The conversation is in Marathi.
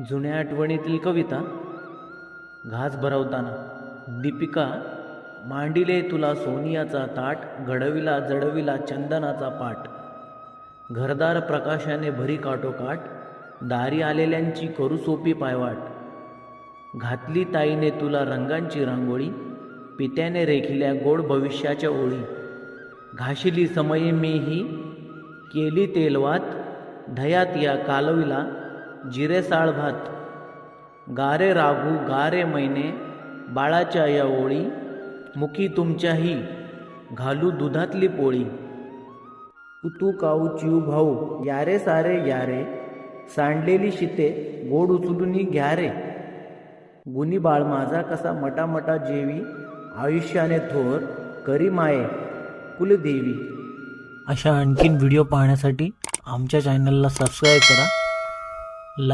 जुन्या आठवणीतील कविता घास भरवताना. दीपिका मांडिले तुला सोनियाचा ताट घडविला जडविला चंदनाचा पाट. घरदार प्रकाशाने भरी काटोकाट दारी आलेल्यांची करू सोपी पायवाट. घातली ताईने तुला रंगांची रांगोळी पित्याने रेखिल्या गोड भविष्याच्या ओळी. घाशिली समयी मीही केली तेलवात धयात या कालविला जिरे साळ भात. गारे राघू गारे मैने बाळाच्या या ओळी मुखी तुमच्याही घालू दुधातली पोळी. उतू काऊ चिऊ भाऊ यारे सारे यारे सांडलेली शिते गोड उचलूनी घ्या रे गुनी बाळ माझा कसा मटामटा जेवी आयुष्याने थोर करी माये कुलदेवी. अशा आणखीन व्हिडिओ पाहण्यासाठी आमच्या चॅनलला सबस्क्राईब करा.